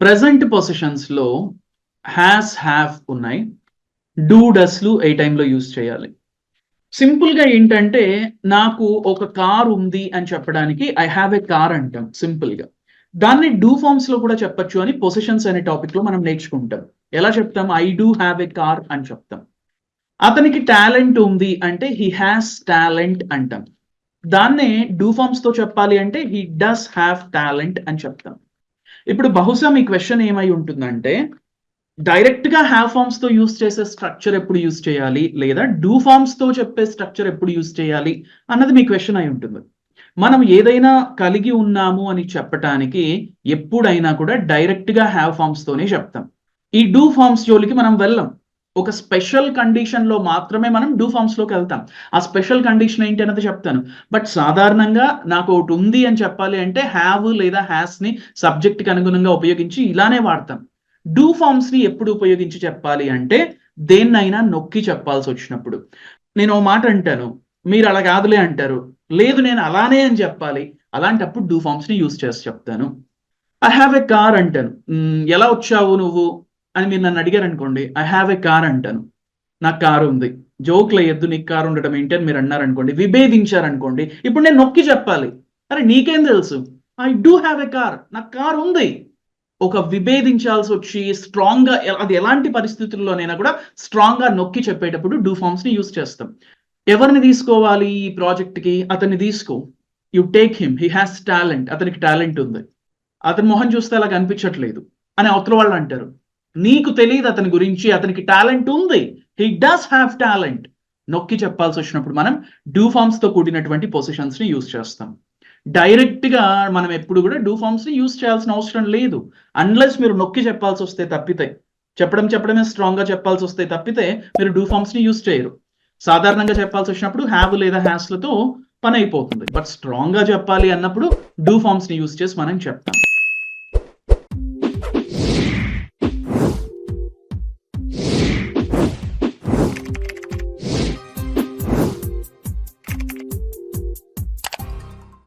Present పొజిషన్స్లో has have ఉన్నాయి. Do డస్లు ఏ టైంలో యూజ్ చేయాలి? సింపుల్గా ఏంటంటే నాకు ఒక కార్ ఉంది అని చెప్పడానికి ఐ హ్యావ్ ఎ కార్ అంటాం సింపుల్గా. దాన్ని డూ ఫార్మ్స్లో కూడా చెప్పొచ్చు అని పొజిషన్స్ అనే టాపిక్లో మనం నేర్చుకుంటాం. ఎలా చెప్తాం? I do have a car అని చెప్తాం. అతనికి టాలెంట్ ఉంది అంటే హీ హ్యాస్ టాలెంట్ అంటాం. దాన్నే డూ ఫార్మ్స్తో చెప్పాలి అంటే హీ డస్ హ్యావ్ టాలెంట్ అని చెప్తాం. ఇప్పుడు బహుశా మీ క్వశ్చన్ ఏమై ఉంటుందంటే డైరెక్ట్గా హ్యావ్ ఫార్మ్స్తో యూస్ చేసే స్ట్రక్చర్ ఎప్పుడు యూస్ చేయాలి? లేదా డూ ఫార్మ్స్తో చెప్పే స్ట్రక్చర్ ఎప్పుడు యూస్ చేయాలి? అన్నది మీ క్వశ్చన్ అయి ఉంటుంది. మనం ఏదైనా కలిగి ఉన్నాము అని చెప్పటానికి ఎప్పుడైనా కూడా డైరెక్ట్గా హ్యావ్ ఫార్మ్స్ తోనే చెప్తాం. ఈ డూ ఫార్మ్స్ జోలికి మనం వెళ్ళం. ఒక స్పెషల్ కండిషన్లో మాత్రమే మనం డూ ఫార్మ్స్లోకి వెళ్తాం. ఆ స్పెషల్ కండిషన్ ఏంటి అన్నది చెప్తాను. బట్ సాధారణంగా నాకు ఒకటి ఉంది అని చెప్పాలి అంటే హ్యావ్ లేదా హ్యాస్ని సబ్జెక్ట్కి అనుగుణంగా ఉపయోగించి ఇలానే వాడతాం. డూ ఫార్మ్స్ని ఎప్పుడు ఉపయోగించి చెప్పాలి అంటే దేన్నైనా నొక్కి చెప్పాల్సి వచ్చినప్పుడు. నేను ఓ మాట అంటాను. మీరు అలా కాదులే అంటారు. లేదు నేను అలానే అని చెప్పాలి. అలాంటప్పుడు డూ ఫార్మ్స్ని యూస్ చేసి చెప్తాను. ఐ హ్యావ్ ఎ కార్ అంటాను. ఎలా వచ్చావు నువ్వు? అని మీరు నన్ను అడిగారు అనుకోండి ఐ హ్యావ్ ఎ కార్ అంటాను. నాకు కారు ఉంది. జోక్లు ఎద్దు నీకు కారు ఉండడం ఏంటి అని మీరు అన్నారనుకోండి విభేదించారనుకోండి విభేదించారు అనుకోండి ఇప్పుడు నేను నొక్కి చెప్పాలి. అరే నీకేం తెలుసు? I do have a car నాకు కారు ఉంది. ఒక విభేదించాల్సి వచ్చి స్ట్రాంగ్గా అది ఎలాంటి పరిస్థితుల్లోనైనా కూడా స్ట్రాంగ్గా నొక్కి చెప్పేటప్పుడు డూ ఫార్మ్స్ని యూస్ చేస్తాం. ఎవరిని తీసుకోవాలి ఈ ప్రాజెక్ట్కి అతన్ని తీసుకో. You take him he has talent అతనికి టాలెంట్ ఉంది. అతని మొహం చూస్తే అలా కనిపించట్లేదు అని అవతల వాళ్ళు అంటారు. నీకు తెలియదు అతని గురించి అతనికి టాలెంట్ ఉంది. హీ డస్ హ్యావ్ టాలెంట్ నొక్కి చెప్పాల్సి వచ్చినప్పుడు మనం డూ ఫార్మ్స్తో కూడినటువంటి పొజిషన్స్ని యూస్ చేస్తాం. డైరెక్ట్గా మనం ఎప్పుడు కూడా డూ ఫార్మ్స్ని యూస్ చేయాల్సిన అవసరం లేదు. అన్లెస్ మీరు నొక్కి చెప్పాల్సి వస్తే తప్పితే చెప్పడం చెప్పడమే స్ట్రాంగ్గా చెప్పాల్సి వస్తే తప్పితే మీరు డూ ఫార్మ్స్ని యూస్ చేయరు. సాధారణంగా చెప్పాల్సి వచ్చినప్పుడు హ్యావ్ లేదా హ్యాస్లతో పని అయిపోతుంది. బట్ స్ట్రాంగ్గా చెప్పాలి అన్నప్పుడు డూ ఫార్మ్స్ని యూస్ చేసి మనం చెప్తాం.